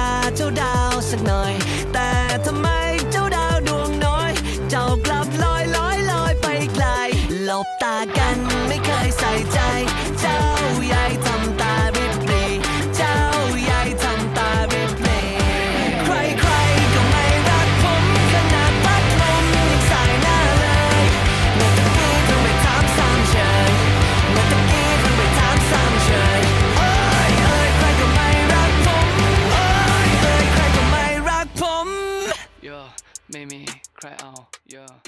าเจ้าดาวสักหน่อย แต่ทำไมเจ้าดาวดวงน้อย เจ้ากลับลอยลอยลอยไปไกลหลบตากันไม่เคย yeah ไม่มีใครเอา yeah